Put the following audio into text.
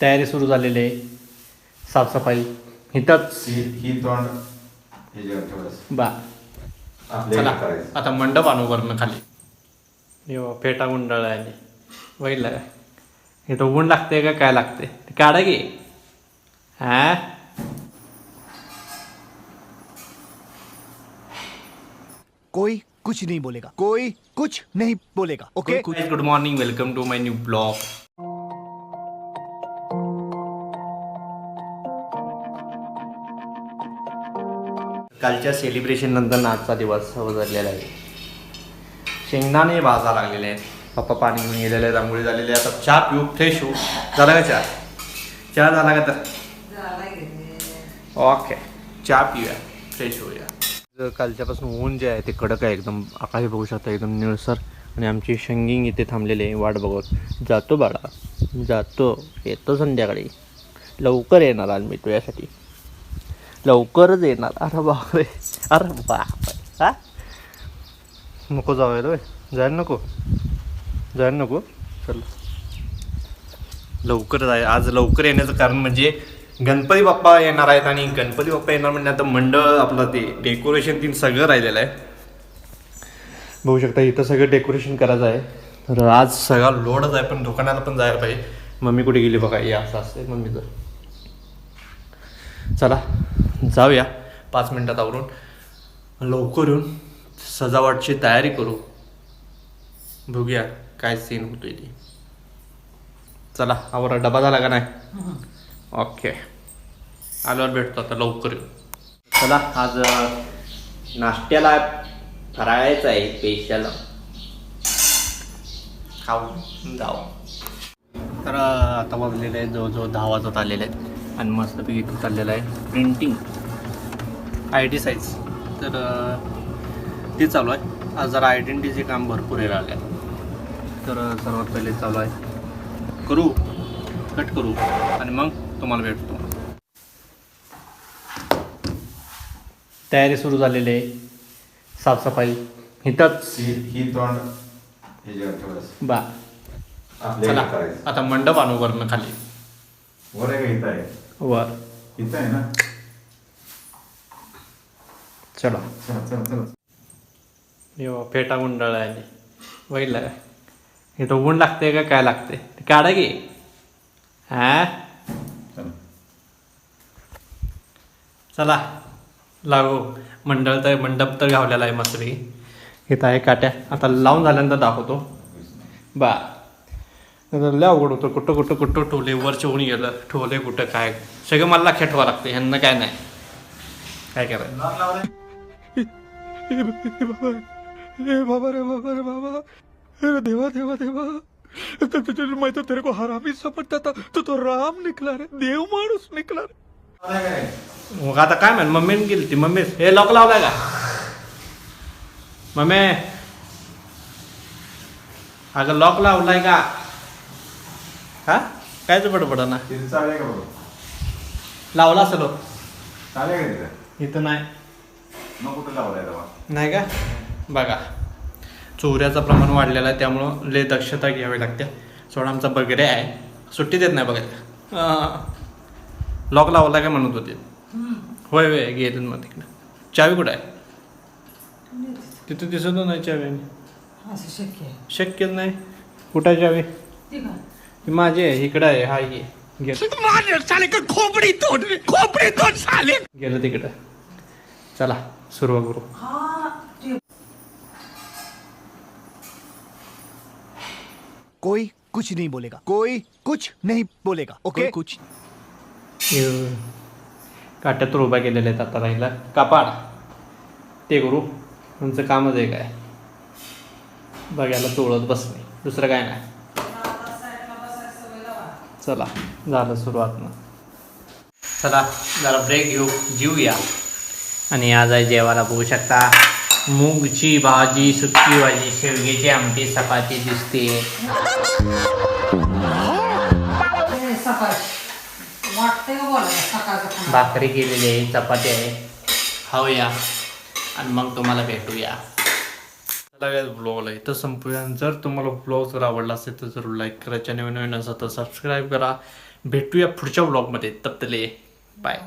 तयारी सुरू झालेली आहे. साफसफाई. इथंच ही ही तोंड हे जेवण ठेवायचं बा. आपल्या चला करायचं. आता मंडप आणू वरनं खाली. यो फेटा गुंडाळ आहे बघितलं काय हे तो ऊन लागते का काय लागते ते काढा की. हा कोई कुछ नहीं बोलेगा। कोई कुछ नहीं बोलेगा okay good morning welcome to my new blog कालच्या सेलिब्रेशन नंतर आजचा दिवस उजळलेला आहे. शेंगदाणे भाजा लागलेले आहेत. पप्पा पाणी घेऊन गेलेले आहेत आंघोळी झालेले आहे. आता चहा पिऊ फ्रेश होऊ. झाला का चहा? चहा झाला का तर? ओके चहा पिऊया फ्रेश होऊया. कालच्यापासून ऊन जे आहे ते कडक आहे एकदम आकाश बघू शकता एकदम निळसर. आणि आमची शंगिंग इथे थांबलेली आहे वाट बघत. जातो बाळा जातो. येतो संध्याकाळी. लवकर येणार आज मी तुझ्यासाठी लवकरच येणार. अरे बापरे. अरे बाप हा? नको जाऊया रे जायला नको. जायला नको. चल. लवकर जाय आज लवकर येण्याचं कारण म्हणजे गणपती बाप्पा येणार आहेत आणि गणपती बाप्पा येणार म्हणजे आता मंडळ आपलं ते डेकोरेशन तीन सगळं राहिलेलं आहे. बघू शकता इथं सगळं डेकोरेशन करायचं आहे. तर आज सगळा लोडच आहे पण दुकानाला पण जायला पाहिजे. मम्मी कुठे गेली बघा. या असं असते मम्मीचं. चला. जाऊया. पाच मिनटात आवरून लवकर येऊन सजावटची तयारी करू. बघूया काय सीन होतोय ते. चला आवरा डबा झाला का नाही? ओके आल्यावर भेटतो आता लवकर येऊ चला आज नाश्त्याला फराळायचं आहे स्पेशल खाऊ जाऊ. तर आता वाजलेले जवळजवळ दहा वाजत आलेले आहेत. आणि मस्तपैकी इथं चाललेलं आहे. प्रिंटिंग आय डी साईज तर ते चालू आहे. आज जरा आयडेंटिटीचे काम भरपूर हे राहिले तर सर्वात पहिले चालू आहे. करू. कट करू. आणि मग तुम्हाला भेटतो. तयारी सुरू झालेली आहे. साफसफाई. इथंच ही तोंड बा. चला. आता मंडप आणू वरनं खाली. वर आहे आहे. वर. इथं आहे ना? चला. चला चला चला. यो फेटा गुंडाळ आहे बघितलं काय हे तो ऊन लागते का काय लागते ते काढा की. हा? चला. चला. लागू. मंडळ तर मंडप तर गावलेला आहे मस्तपैकी इथं आहे काट्या. आता लावून झाल्यानंतर दाखवतो. बा. लय अवघड होतं. कुठं कुठं कुठं ठेवले? वरचे ऊन गेलं. ठेवले कुठं काय? सगळं मला लक्षात ठेवा लागतं. ह्यांना काय नाही. काय करायचं? रे बाबा रे बाबा अरे देवा देवा देवा. तो तुझे मैं तो तेरे को हरामी समझता था तो तो राम निकला रे. देव माणूस निकला रे? मग आता काय म्हण? मम्मीने गेली ती मम्मी हे लॉक लावलाय का? मम्मी. अगं लॉक लावलाय का? हा? कायच बडबड ना तिथे चालेल का बघू? लावला असेल हो. चालेल का तिथं? इथं नाही. मग कुठं लावलाय नाही का? बघा. चोऱ्याचं प्रमाण वाढलेलं आहे त्यामुळं लय दक्षता घ्यावी लागते. सोडा आमचा बगरे आहे. सुट्टी देत नाही बघा. लॉक लावला काय म्हणत होते? होय होय गेले मग तिकडं. चावी कुठं आहे? तिथं दिसत नाही चावी. असं शक्य आहे. शक्यच नाही. कुठं आहे चावी? माझी इकडं आहे हा ये गेलं. खोपड़ी तोड़ खोपड़ी तोड़ साले. गेलं तिकडं. चला सुरुवात करू हा कोई कुछ नहीं बोलेगा। कोई कुछ नहीं बोलेगा ओके कुछ. काट्यात उभा केलेले आहेत आता राहिला. कापाड ते करू तुमचं कामच आहे. काय बघायला तोळत बसणे. दुसरं काय नाही. चला झालं सुरुवात ना चला जरा ब्रेक घेऊ जेऊया. आणि आज आहे जेवायला बघू शकता. मूगची भाजी सुकी भाजी शेवग्याची आमटी चपाती दिसते. भाकरी केलेली आहे चपाती आहे. खाऊया. आणि मग तुम्हाला भेटूया. ब्लॉगला इथं संपूया. जर तुम्हाला ब्लॉग जर आवडला असेल तर जरूर लाईक करा चॅनल नवीन असेल तर सबस्क्राईब करा. भेटूया पुढच्या ब्लॉगमध्ये तपतले बाय